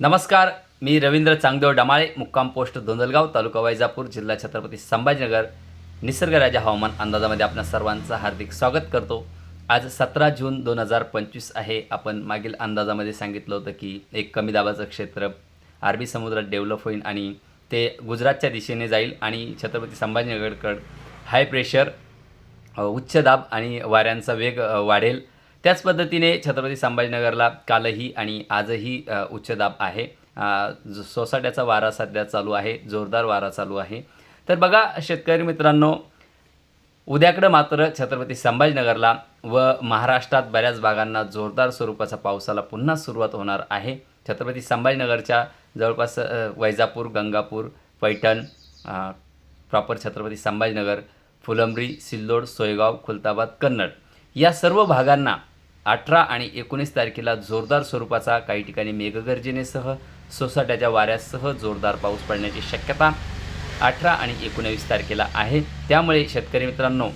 नमस्कार मी रवींद्र चांगदेव डमाळे मुक्काम पोस्ट दोंदलगाव तालुका वैजापूर जिल्हा छत्रपती संभाजीनगर निसर्गराजा हवामान अंदाजामध्ये आपल्या सर्वांचं हार्दिक स्वागत करतो. आज सतरा जून दोन हजार पंचवीस आहे. आपण मागील अंदाजामध्ये सांगितलं होतं की एक कमी दाबाचं क्षेत्र अरबी समुद्रात डेव्हलप होईल आणि ते गुजरातच्या दिशेने जाईल आणि छत्रपती संभाजीनगरकडं हाय प्रेशर उच्च दाब आणि वाऱ्यांचा वेग वाढेल. त्याच पद्धतीने छत्रपती संभाजीनगरला कालही आणि आजही उच्चदाब उच्च दाब आहे जो- सोसाट्याचा वारा सध्या चालू आहे जोरदार वारा चालू आहे. तर बघा शेतकरी मित्रांनो उद्याकडं मात्र छत्रपती संभाजीनगरला व महाराष्ट्रात बऱ्याच भागांना जोरदार स्वरूपाचा पावसाला पुन्हा सुरुवात होणार आहे. छत्रपती संभाजीनगरच्या जवळपास वैजापूर गंगापूर पैठण प्रॉपर छत्रपती संभाजीनगर फुलंब्री सिल्लोड सोयगाव खुलताबाद कन्नड या सर्व भागांना अठरा आणि एकोणीस तारखेला जोरदार स्वरूपाचा काही ठिकाणी मेघगर्जनेसह सोसाट्याच्या वाऱ्यासह जोरदार पाऊस पडण्याची शक्यता अठरा आणि एकोणवीस तारखेला आहे. त्यामुळे शेतकरी मित्रांनो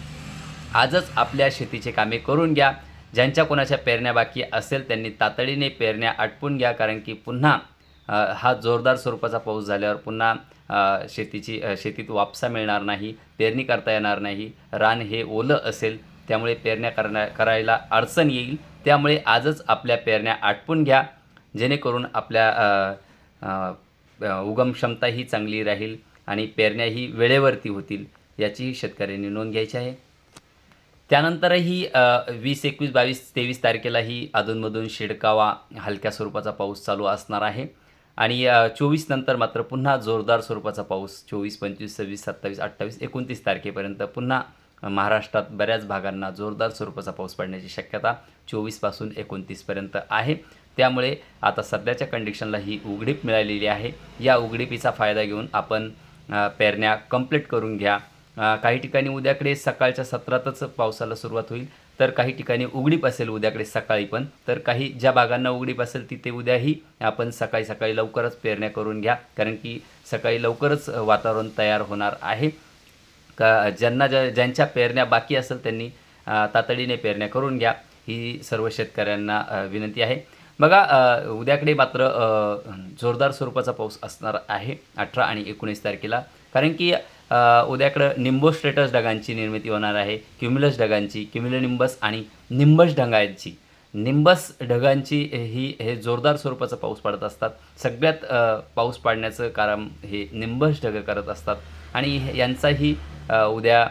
आजच आपल्या शेतीचे कामे करून घ्या. ज्यांच्या कोणाच्या पेरण्या बाकी असेल त्यांनी तातडीने पेरण्या आटपून घ्या कारण की पुन्हा हा जोरदार स्वरूपाचा पाऊस झाल्यावर पुन्हा शेतीची शेतीत वापसा मिळणार नाही पेरणी करता येणार नाही रान हे ओलं असेल त्यामुळे पेरण्या करण्या करायला अडचण येईल. त्यामुळे आजच आपल्या पेरण्या आटपून घ्या. जेणेकरून आपल्या उगम क्षमता ही उगम क्षमताही चांगली राहील आणि पेरण्याही वेळेवरती होतील याचीही शेतकऱ्यांनी नोंद घ्यायची आहे. त्यानंतरही वीस एकवीस बावीस तेवीस तारखेलाही अधूनमधून शिडकावा हलक्या स्वरूपाचा पाऊस चालू असणार आहे. आणि चोवीस नंतर मात्र पुन्हा जोरदार स्वरूपाचा पाऊस चोवीस पंचवीस सव्वीस सत्तावीस अठ्ठावीस एकोणतीस तारखेपर्यंत पुन्हा महाराष्ट्रात बऱ्याच भागांना जोरदार स्वरूपाचा पाऊस पडण्याची शक्यता चोवीसपासून एकोणतीसपर्यंत आहे. त्यामुळे आता सध्याच्या कंडिशनला ही उघडीप मिळालेली आहे. या उघडीपीचा फायदा घेऊन आपण पेरण्या कंप्लीट करून घ्या. काही ठिकाणी उद्याकडे सकाळच्या सत्रातच पावसाला सुरुवात होईल तर काही ठिकाणी उघडीप असेल उद्याकडे सकाळी पण तर काही ज्या भागांना उघडीप असेल तिथे उद्याही आपण सकाळी सकाळी लवकरच पेरण्या करून घ्या कारण की सकाळी लवकरच वातावरण तयार होणार आहे. का ज्यांना ज्या ज्यांच्या पेरण्या बाकी असेल त्यांनी तातडीने पेरण्या करून घ्या ही सर्व शेतकऱ्यांना विनंती आहे. बघा उद्याकडे मात्र जोरदार स्वरूपाचा पाऊस असणार आहे अठरा आणि एकोणीस तारखेला. कारण की उद्याकडं निंबोस्ट्रेटस ढगांची निर्मिती होणार आहे क्युम्युलस ढगांची क्युम्युलनिंबस आणि निंबस ढगांची. निंबस ढगांची ही हे जोरदार स्वरूपाचा पाऊस पडत असतात. सगळ्यात पाऊस पाडण्याचं कारण हे निंबस ढगं करत असतात. आणि यांचाही उद्या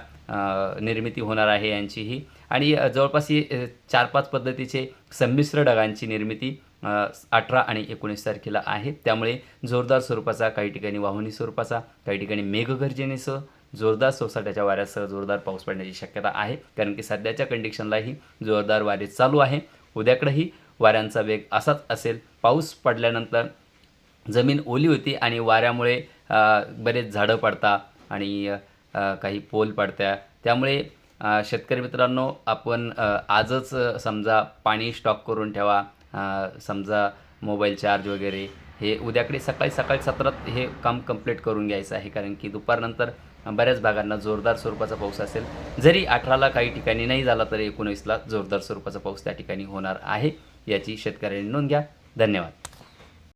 निर्मिती होणार आहे यांचीही. आणि जवळपास ही चार पाच पद्धतीचे संमिश्र ढगांची निर्मिती अठरा आणि एकोणीस तारखेला आहे. त्यामुळे जोरदार स्वरूपाचा काही ठिकाणी वाहुनी स्वरूपाचा काही ठिकाणी मेघगर्जनेसह जोरदार सोसाट्याच्या वाऱ्यासह जोरदार पाऊस पडण्याची शक्यता आहे. कारण की सध्याच्या कंडिशनलाही जोरदार वारे चालू आहे. उद्याकडेही वाऱ्यांचा वेग असाच असेल. पाऊस पडल्यानंतर जमीन ओली होती आणि वाऱ्यामुळे बरेच झाडं पडतात आणि काही पोल पडत्या. त्यामुळे शेतकरी मित्रांनो आपण आजच समजा पाणी स्टॉक करून ठेवा. समजा मोबाईल चार्ज वगैरे. हे उद्याकडे सकाळी सकाळी सत्रात हे काम कंप्लीट करून घ्यायचं आहे. कारण की दुपारनंतर बऱ्याच भागांना जोरदार स्वरूपाचा पाऊस असेल. जरी अठराला काही ठिकाणी नाही झाला तरी एकोणीसला जोरदार स्वरूपाचा पाऊस त्या ठिकाणी होणार आहे याची शेतकऱ्यांनी नोंद घ्या. धन्यवाद.